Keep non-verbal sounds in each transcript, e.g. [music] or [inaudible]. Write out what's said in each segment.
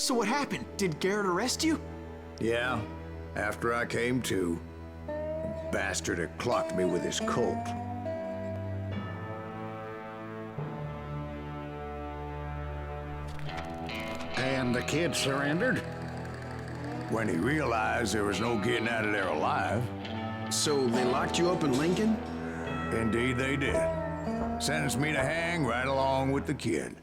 So what happened? Did Garrett arrest you? Yeah, after I came to, the bastard had clocked me with his Colt. And the kid surrendered? When he realized there was no getting out of there alive, So they locked you up in Lincoln? indeed they did. Sentenced me to hang right along with the kid.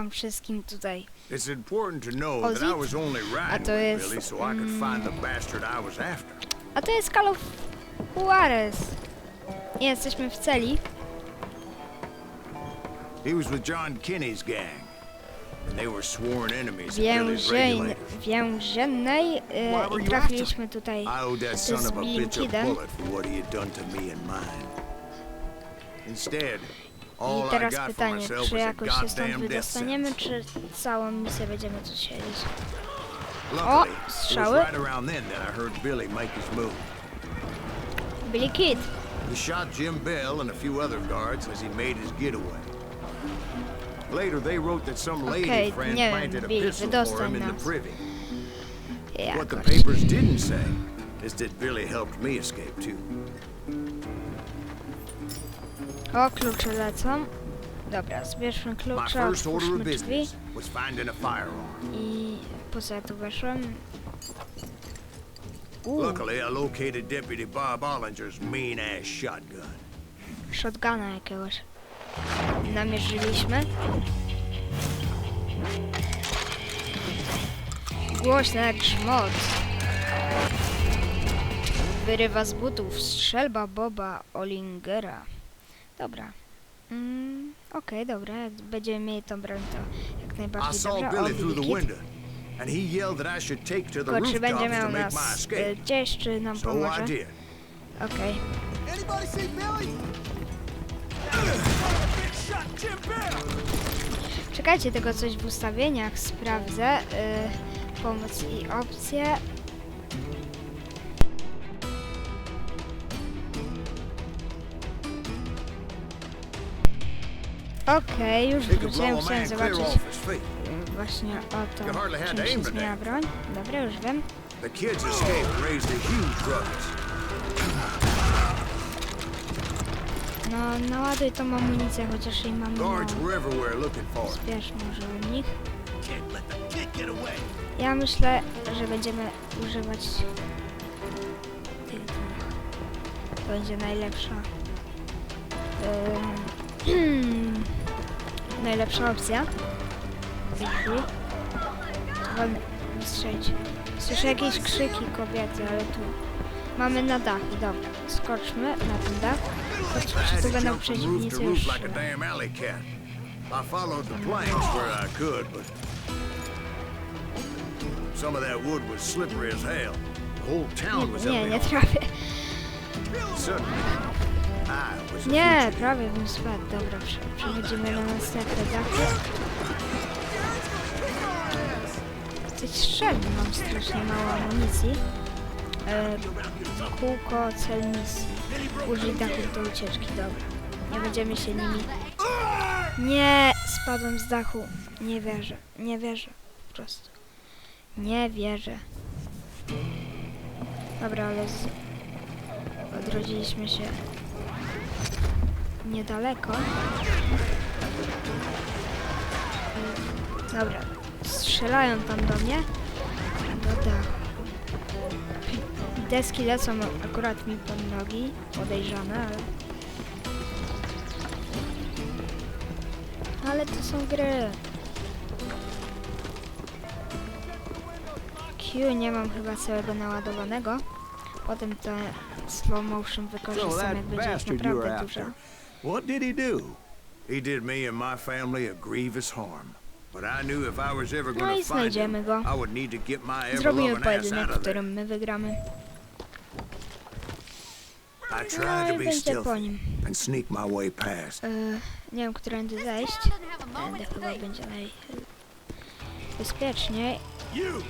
Wam wszystkim tutaj. It's important to know that I Ozzy? was only riding A to with jest, Billy so I could find the bastard I was after. A to jest Call of Juarez. Jesteśmy w celi. He was with John Kinney's gang, and they were sworn enemies of Billy's Więzień, regulators. więziennej i trafiliśmy tutaj I owed that z son of a Billim bitch a Kidem. bullet for what he had done to me and mine. Instead, I teraz pytanie, czy jakoś się stąd wydostaniemy, czy całą misję będziemy tu siedzieć? Was strzały. Billy Kid. He shot Jim Bell and a few other guards as he made his getaway. Later, they wrote that some lady friend planted a pistol for him in the privy. What the papers didn't say is that Billy helped me escape too. O, klucze lecą. Dobra, zbierzmy My klucze, otwórzmy drzwi i po co ja tu weszłem? Luckily, I located Deputy Bob Ollinger's mean-ass shotgun. shotguna jakiegoś. Namierzyliśmy. Głośno jak grzmot. Wyrywa z butów strzelba Boba Olingera. Dobra. Mm, Okej, dobra. Jak będziemy mieli tą broń, to jak I najbardziej saw dobra. O, Billy through the Kid. window, and he yelled that I should take to the Tylko czy będzie rooftops miał to make nas my e, escape. gdzieś, czy nam So I pomoże? did. Okej. Anybody see Billy? Czekajcie, tego coś w ustawieniach sprawdzę. Y, pomoc i opcje. Okej, już wróciłem, chciałem zobaczyć y, właśnie o to, czym się zmienia broń. Dobra, już wiem. The kid's escape raised a huge ruckus. No, naładuj tą amunicję, chociaż jej mamy mało. Guards were everywhere looking for him. Zbierz może u nich. Ja myślę, że będziemy używać tych dwóch. To będzie najlepsza. Ym, [clears throat] najlepsza opcja. Wystrzelić. Słyszę jakieś krzyki kobiety, ale tu mamy na dach dobra. Skoczmy na ten dach. Had tu to będą przeciwnicy już. I followed the planks where I could, but some of that wood was slippery as hell. The whole town was Nie, nie, up in. Suddenly, Nie, prawie bym spadł. Dobra, prze- przechodzimy na następne dachy. Tych strzelb mam strasznie mało amunicji. E, kółko, cel misji. Użyj dachów do ucieczki, dobra. Nie będziemy się nimi... Nie, spadłem z dachu. Nie wierzę, nie wierzę. Po prostu. Nie wierzę. Dobra, ale z... odrodziliśmy się niedaleko. Dobra, strzelają tam do mnie. Do dachu. Deski lecą akurat mi pod nogi, podejrzane, ale... Ale to są gry. Q nie mam chyba całego naładowanego. Potem te slow motion wykorzystam, jak będzie naprawdę dużo. After, what did he do? He did me and my family a grievous harm. But I knew if I was ever No gonna i find him, znajdziemy go. I would need to get my Zrobimy ever-loving ass pojedynek, out w of there. którym my wygramy. I tried i to be będzie stealthy and sneak my way past. E, nie wiem, którędy zejść. Tędy chyba będzie naj, bezpieczniej. You!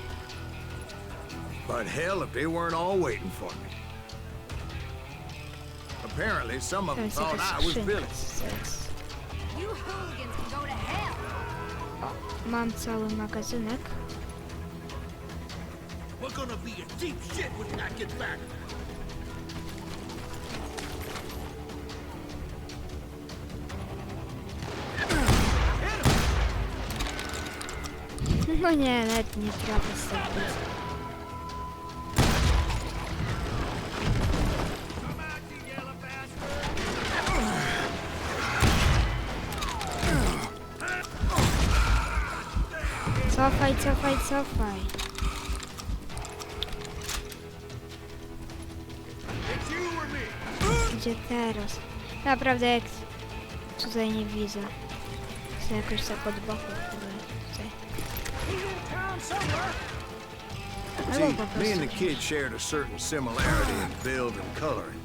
But hell, if they weren't all waiting for me. Apparently, some of Tam them jest thought I was skrzynka. Billy. You hooligans can go to hell. Mam cały magazynek. We're gonna be in deep shit when I get back. [laughs] No nie, nawet nie trafię z tak Cofaj, cofaj, cofaj. Gdzie teraz? Naprawdę jak tutaj nie widzę. Chcę jakoś tak od boku. Tutaj. See, me and the kid shared a certain similarity in build and coloring.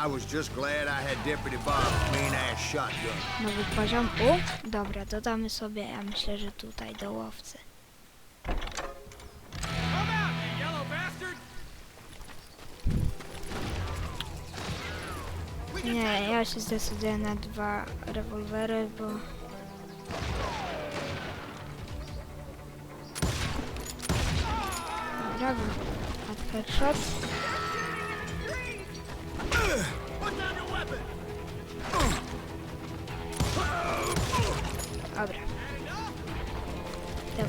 I was just glad I had Deputy Bob's mean-ass shotgun. Nowy poziom. U, dobra, dodamy sobie, ja myślę, że tutaj do łowcy. Nie, ja się zdecyduję na dwa rewolwery, bo... Dobra, headshot.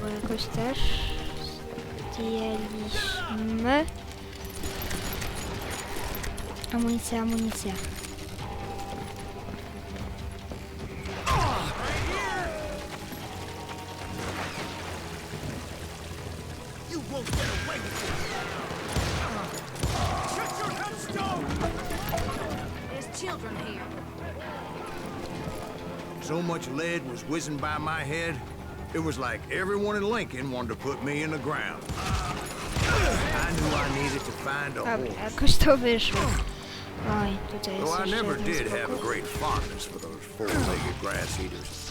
jakoś też. Zdjęliśmy. Amunicja, amunicja. So much lead was whizzing by my head, it was like everyone in Lincoln wanted to put me in the ground. I knew I needed to find a Dobra, horse. jakoś to wyszło. Oj, tutaj jest Though I jeszcze never jeden did have a spokój. great fondness for those four-legged grass eaters.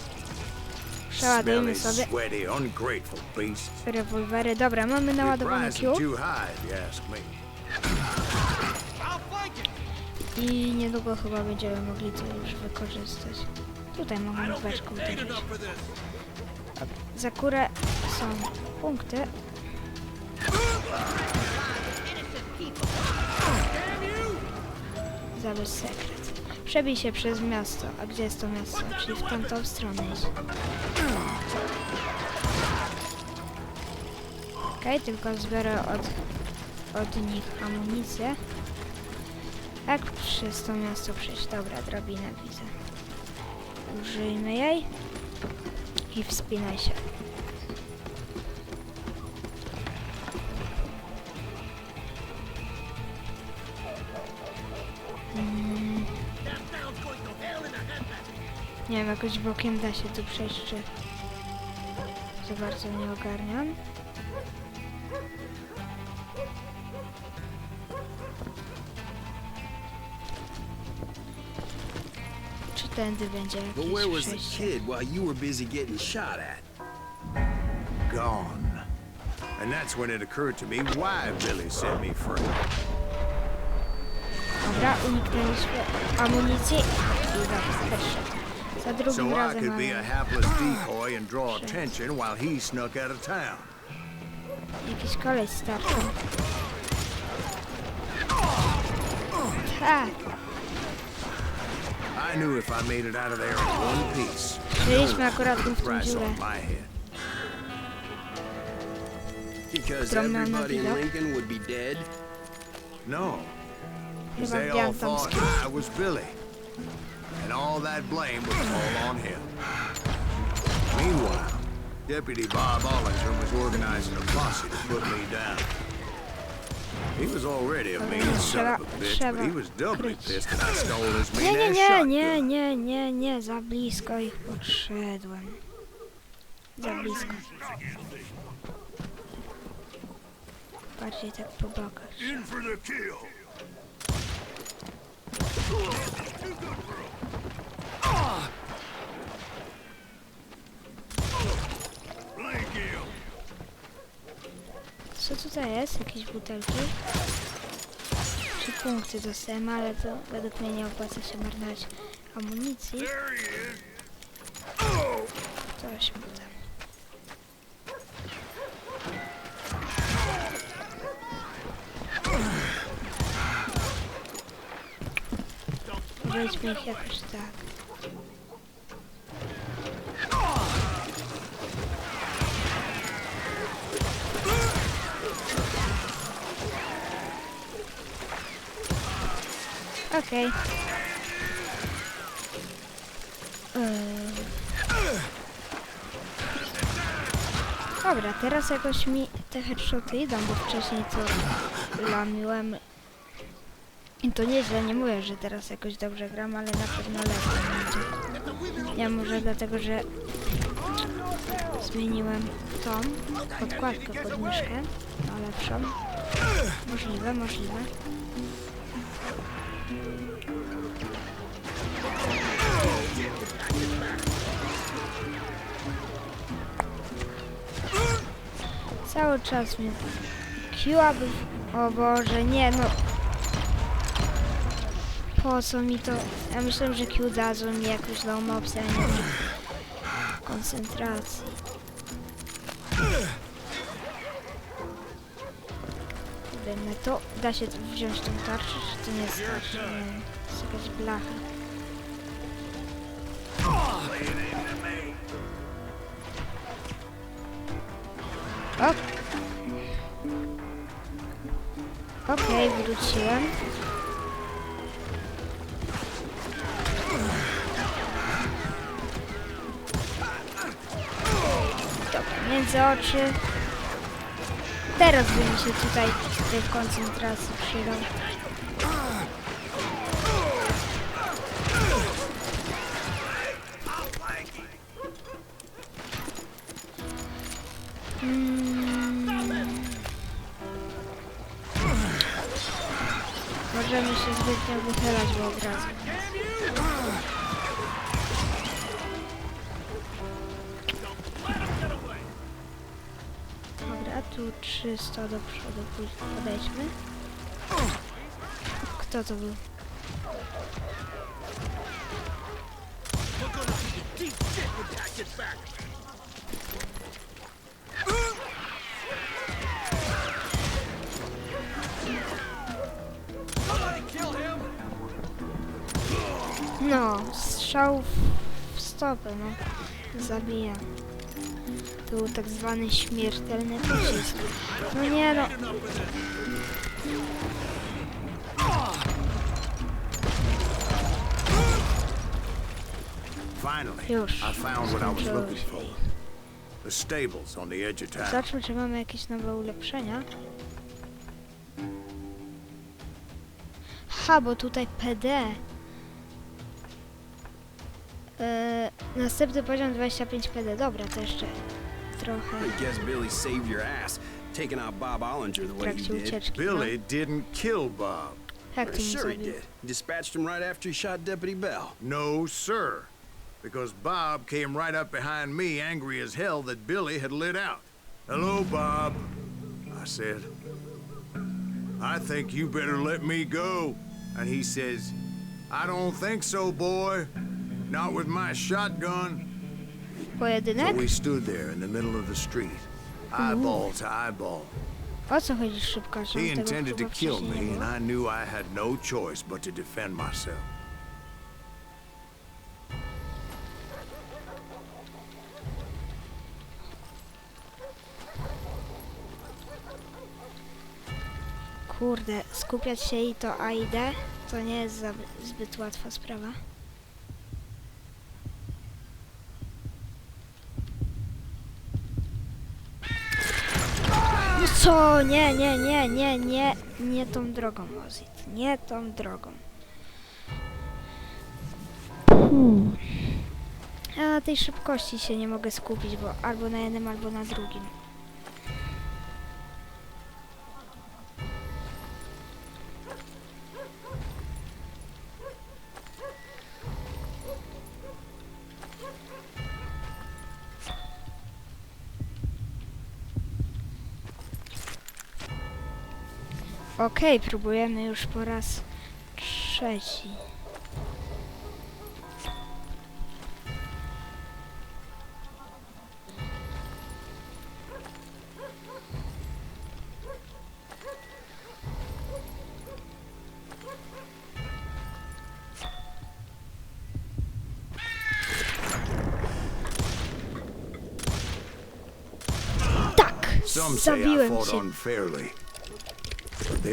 Przeładujmy Smelly, sobie sweaty, ungrateful beasts. rewolwery. Dobra, mamy They them Q too high, if you ask me. I'll flank it! i niedługo chyba będziemy mogli to już wykorzystać. Tutaj enough for this. Za kurę są punkty. Zabierz sekret. Przebij się przez miasto. A gdzie jest to miasto? Czyli w tamtą stronę iść. Okej, tylko zbiorę od, od nich amunicję. Jak przez to miasto przejść? Dobra, drabinę widzę. Użyjmy jej i wspinaj się. Mm, nie wiem, jakoś bokiem da się tu przejść, czy za bardzo nie ogarniam. Czy tędy będzie But where was the kid while you were busy getting shot at? Gone. And that's when it occurred to me why Billy set me free. Dobra, uniknęliśmy amunicji i dobra, headshot. Za drugim So I could be a hapless decoy and draw attention while he snuck out of town. jakiś koleś z tarczą. Tak, I knew if I made it out of there in one piece, byliśmy akurat tu w tą price dziurę. on my head. Because everybody in widok? Lincoln would be dead? No, because Chyba they all wbijam tam thought. I was Billy. And all that blame would fall on him. Meanwhile, Deputy Bob Ollinger was organizing a posse to put me down. He was already a mean son of a bitch, but he was doubly pissed that I stole his Nie, nie, nie, shotgun. nie, nie, nie, nie, za blisko ich podszedłem. Za blisko. Bardziej tak po bokach. In Co jest? Jakieś butelki? Trzy punkty dostałem, ale to według mnie nie opłaca się marnować amunicji. To weźmy tam. Wejdźmy ich jakoś tak. Okej. Dobra, teraz jakoś mi te headshoty idą, bo wcześniej to lamiłem. I to nieźle, nie mówię, że teraz jakoś dobrze gram, ale na pewno lepiej będzie. Ja może dlatego, że zmieniłem tą podkładkę pod myszkę na lepszą. Możliwe, możliwe. Czas mnie kiłaby... O Boże, nie no. Po co mi to? Ja myślałem, że Q dadzą mi jakąś nową opcję, nie koncentracji. Kurde, to da się wziąć tą tarczę, czy to nie jest tarcza? Nie wiem, jest jakaś blacha. Okej, wróciłem. Dobra, między oczy. Teraz by się tutaj tej koncentracji przydał. Zbytnio wychylać, bo od. Dobra, tu 300 do przodu pójdź- podejdźmy. Kto to był? Strzał w- stopę, no. Zabija. Był tak zwany śmiertelny pocisk. No nie no. Już. Zobaczmy, czy mamy jakieś nowe ulepszenia. Ha, bo tutaj PD. Następny poziom 25 PD. Dobra, to jeszcze trochę I guess Billy saved your ass, taking out Bob Ollinger the w way he trakcie did. ucieczki. Billy didn't kill Bob. No. Jak to mi Sure he zrobił? did. Dispatched him right after he shot Deputy Bell. No, sir. Because Bob came right up behind me, angry as hell that Billy had lit out. Hello, Bob, I said. I think you better let me go. And he says, I don't think so, boy. Not with my shotgun. So Pojedynek? we stood there in the middle of the street, eyeball to eyeball. O co chodzi szybko? Że He tego intended to chyba kill wcześniej nie me, było? and I knew I had no choice but to defend myself. Kurde, skupiać się i to A i D to nie jest za, zbyt łatwa sprawa. No co? Nie, nie, nie, nie, nie, nie tą drogą, Ozit. Nie tą drogą. Hmm. Ja na tej szybkości się nie mogę skupić, bo albo na jednym, albo na drugim. Okej, próbujemy już po raz trzeci. Tak! Zabiłem cię.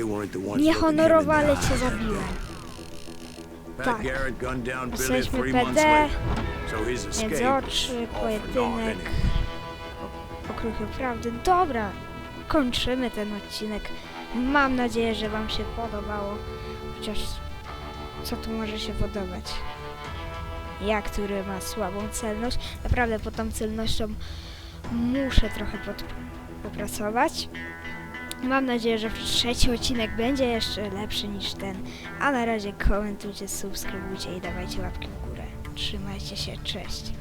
Unfairly. But they weren't the ones Niehonorowo, looking him ale in the cię zabiłem. Tak. Jesteśmy PD, między oczy, pojedynek, okruchy prawdy. Dobra, kończymy ten odcinek. Mam nadzieję, że wam się podobało. Chociaż co tu może się podobać? Ja, który ma słabą celność. Naprawdę pod tą celnością muszę trochę pod, popracować. Mam nadzieję, że trzeci odcinek będzie jeszcze lepszy niż ten. A na razie komentujcie, subskrybujcie i dawajcie łapki w górę. Trzymajcie się, cześć.